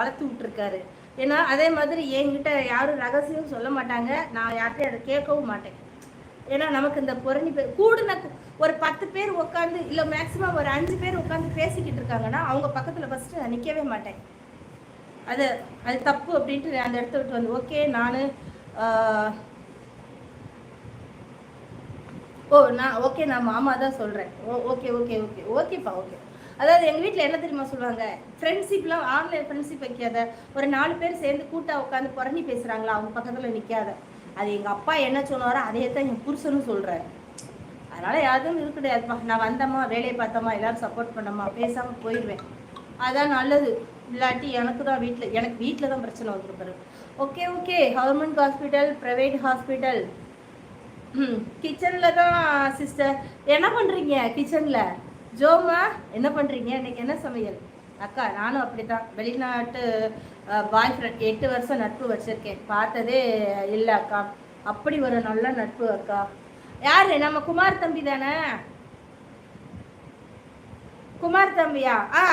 வளர்த்து விட்டுருக்காரு. ஏன்னா அதே மாதிரி என்கிட்ட யாரும் ரகசியம் சொல்ல மாட்டாங்க. நான் யார்கிட்டையும் அதை கேட்கவும் மாட்டேன். ஏன்னா நமக்கு இந்த புரணி பேர் கூடுன ஒரு பத்து பேர் உட்காந்து இல்லை மேக்ஸிமம் ஒரு அஞ்சு பேர் உட்காந்து பேசிக்கிட்டு இருக்காங்கன்னா அவங்க பக்கத்தில் ஃபஸ்ட்டு நான் நிற்கவே மாட்டேன். அது அது தப்பு அப்படின்ட்டு நான் அந்த இடத்த விட்டு வந்து ஓகே நான் ஓ நான் ஓகே நான் மாமா தான் சொல்கிறேன் ஓ ஓகே ஓகே ஓகே ஓகேப்பா ஓகே. அதாவது எங்கள் வீட்டில் என்ன தெரியுமா சொல்லுவாங்க? ஃப்ரெண்ட்ஷிப்லாம் ஆன்லைன் ஃப்ரெண்ட்ஷிப் வைக்காத. ஒரு நாலு பேர் சேர்ந்து கூட்டாக உட்காந்து புறணி பேசுகிறாங்களா அவங்க பக்கத்தில் நிற்காத அது எங்கள் அப்பா என்ன சொன்னாரோ அதே தான் என் புருஷனும் சொல்கிறாரு அதனால் யாரும் இது கிடையாதுப்பா. நான் வந்தோமா வேலையை பார்த்தோமா எல்லாரும் சப்போர்ட் பண்ணோமா பேசாமல் போயிடுவேன். அதான் நல்லது. இல்லாட்டி எனக்கு தான் வீட்டில் எனக்கு வீட்டில் தான் பிரச்சனை வந்துருப்பாரு okay okay government hospital private hospital ம் கிச்சனில் தான் சிஸ்டர் என்ன பண்ணுறீங்க கிச்சனில் ஜோமா என்ன பண்ணுறீங்க இன்னைக்கு என்ன சமையல்? அக்கா நானும் அப்படி தான் வெளிநாட்டு பாய் ஃப்ரெண்ட் எட்டு வருஷம் நட்பு வச்சுருக்கேன். பார்த்ததே இல்லை அக்கா. அப்படி ஒரு நல்ல நட்பு அக்கா. யார்? நம்ம குமார் தம்பி தானே? குமார் தம்பியா? ஆ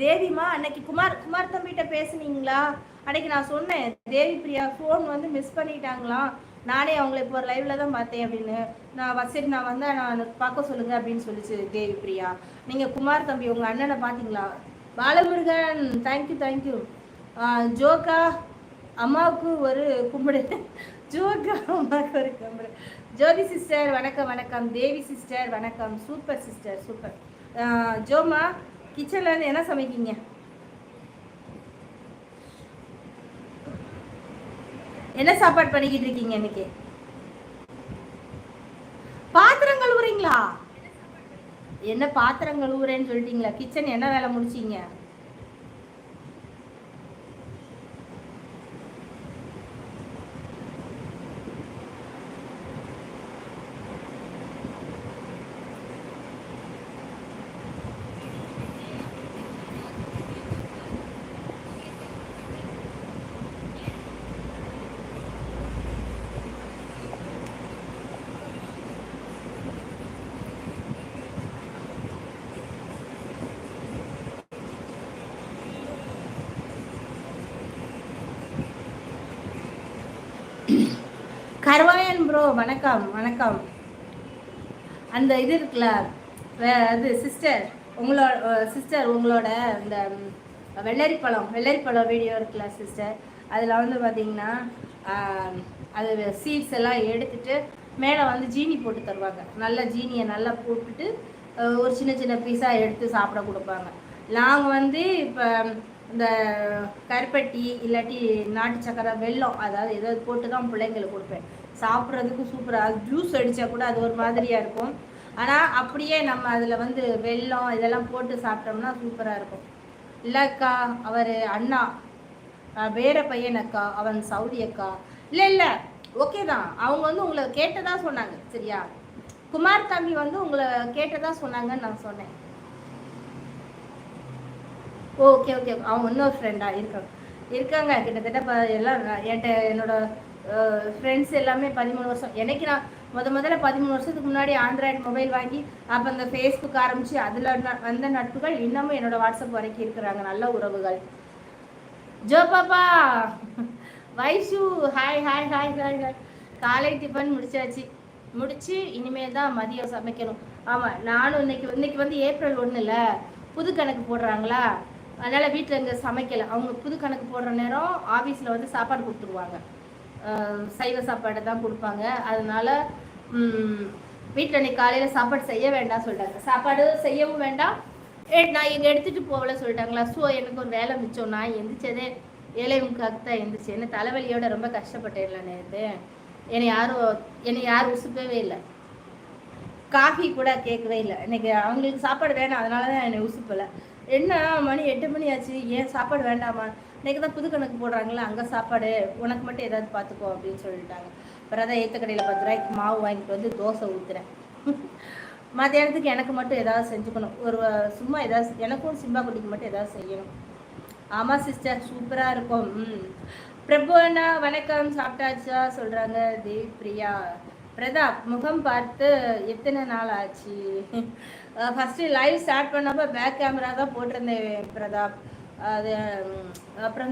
தேவிமா அன்னைக்கு குமார் குமார் தம்பிகிட்ட பேசுனீங்களா? அன்னைக்கு நான் சொன்னேன் தேவி பிரியா ஃபோன் வந்து மிஸ் பண்ணிட்டாங்களாம். நானே அவங்கள இப்போ ஒரு லைவ்ல தான் பார்த்தேன் அப்படின்னு. நான் சரி நான் வந்தா நான் பார்க்க சொல்லுங்க அப்படின்னு சொல்லிச்சு தேவி பிரியா. நீங்க குமார் தம்பி உங்க அண்ணனை பார்த்தீங்களா? பாலமுருகன் தேங்க்யூ தேங்க்யூ ஜோக்கா அம்மாவுக்கு ஒரு கும்பிடு. ஜோக்கா அம்மாவுக்கு ஒரு கும்பிடு. ஜோதி சிஸ்டர் வணக்கம் வணக்கம். தேவி சிஸ்டர் வணக்கம். சூப்பர் சிஸ்டர் சூப்பர் ஜோமா கிச்சனில் என்ன சமைக்கீங்க? என்ன சாப்பாடு பண்ணிக்கிட்டு இருக்கீங்க இன்னைக்கு? பாத்திரம் கழுவுறீங்களா? என்ன பாத்திரம் கழுவுறேன்னு சொல்லிட்டீங்களா? கிச்சன் என்ன வேலை முடிச்சீங்க? கருவாயன் ப்ரோ வணக்கம் வணக்கம். அந்த இது இருக்குல்ல வே- சிஸ்டர் உங்களோட சிஸ்டர் உங்களோட இந்த வெள்ளரிப்பழம் வெள்ளரிப்பழம் வீடியோ இருக்குல்ல சிஸ்டர் அதில் வந்து பார்த்தீங்கன்னா அது சீட்ஸ் எல்லாம் எடுத்துட்டு மேலே வந்து ஜீனி போட்டு தருவாங்க. நல்ல ஜீனியை நல்லா போட்டுட்டு ஒரு சின்ன சின்ன பீஸாக எடுத்து சாப்பிட கொடுப்பாங்க. நாங்கள் வந்து இப்போ இந்த கருப்பட்டி இல்லாட்டி நாட்டு சக்கரை வெல்லம் அதாவது ஏதாவது போட்டு தான் பிள்ளைங்களுக்கு கொடுப்பேன். சாப்பிட்றதுக்கு சூப்பராக ஜூஸ் அடித்தா கூட அது ஒரு மாதிரியாக இருக்கும். ஆனால் அப்படியே நம்ம அதில் வந்து வெல்லம் இதெல்லாம் போட்டு சாப்பிட்டோம்னா சூப்பராக இருக்கும். இல்லைக்கா அவர் அண்ணா வேற பையன் அக்கா அவன் சவுதி அக்கா. இல்லை இல்லை ஓகே தான். அவங்க வந்து உங்களை கேட்டதாக சொன்னாங்க சரியா? குமார் தம்பி வந்து உங்களை கேட்டதாக சொன்னாங்கன்னு நான் சொன்னேன். ஓகே ஓகே அவங்க இன்னொரு ஃப்ரெண்டா இருக்காங்க. இருக்காங்க. கிட்டத்தட்ட இப்போ எல்லாம் என்கிட்ட என்னோட ஃப்ரெண்ட்ஸ் எல்லாமே பதிமூணு வருஷம். எனக்கு நான் முத முதல்ல பதிமூணு வருஷத்துக்கு முன்னாடி ஆண்ட்ராய்டு மொபைல் வாங்கி அப்போ அந்த ஃபேஸ்புக் ஆரம்பித்து அதில் வந்த நட்புகள் இன்னமும் என்னோட வாட்ஸ்அப் வரைக்கும் இருக்கிறாங்க. நல்ல உறவுகள். ஜோ பாப்பா! Vaishu hi hi hi hi hi காலை டிஃபன் முடிச்சாச்சு. முடிச்சு இனிமேல் தான் மதியம் சமைக்கணும். ஆமாம் நானும் இன்னைக்கு இன்னைக்கு வந்து ஏப்ரல் ஒன்றுல புது கணக்கு போடுறாங்களா? அதனால் வீட்டில் இங்கே சமைக்கலை. அவங்க புது கணக்கு போடுற நேரம் ஆஃபீஸில் வந்து சாப்பாடு கொடுத்துருவாங்க. சைவ சாப்பாடு தான் கொடுப்பாங்க. அதனால் வீட்டில் இன்னைக்கு காலையில் சாப்பாடு செய்ய வேண்டாம் சொல்லிட்டாங்க. சாப்பாடு செய்யவும் வேண்டாம். ஏ நான் இங்கே எடுத்துகிட்டு போகல சொல்லிட்டாங்களா? ஸோ எனக்கு ஒரு வேலை மிச்சம். நான் எந்திரிச்சதே ஏழை முக்காக்கு தான் எந்திரிச்சு. என்ன தலைவலியோட ரொம்ப கஷ்டப்பட்டேன்ல நேற்று என்னை யாரும் என்னை யாரும் உசுப்பவே இல்லை. காஃபி கூட கேட்கவே இல்லை. இன்னைக்கு அவங்களுக்கு சாப்பாடு வேணாம். அதனால தான் என்னை உசுப்பலை. என்ன மணி எட்டு மணி ஆச்சு? ஏன் சாப்பாடு வேண்டாமா? இன்னைக்கு தான் புது கணக்கு போடுறாங்களே அங்கே சாப்பாடு. உனக்கு மட்டும் ஏதாவது பார்த்துக்கோ அப்படின்னு சொல்லிட்டாங்க. அப்புறம் தான் ஏற்ற கடையில் பத்து ரூபாய்க்கு மாவு வாங்கிட்டு வந்து தோசை ஊற்றுறேன் மத்தியானத்துக்கு எனக்கு மட்டும் ஏதாவது செஞ்சுக்கணும். ஒரு சும்மா ஏதாவது எனக்கும் சிம்பா குட்டிக்கு மட்டும் ஏதாவது செய்யணும். ஆமாம் சிஸ்டர் சூப்பராக இருக்கும். ம். பிரபு அண்ணா வணக்கம். சாப்பிட்டாச்சா? சொல்கிறாங்க தேவ் பிரியா. பிரதாப் முகம் பார்த்து எத்தனை நாள் ஆச்சு? ஃபஸ்ட்டு லைவ் ஸ்டார்ட் பண்ணப்போ பேக் கேமரா தான் போட்டிருந்தேன் பிரதாப். அது அப்புறம்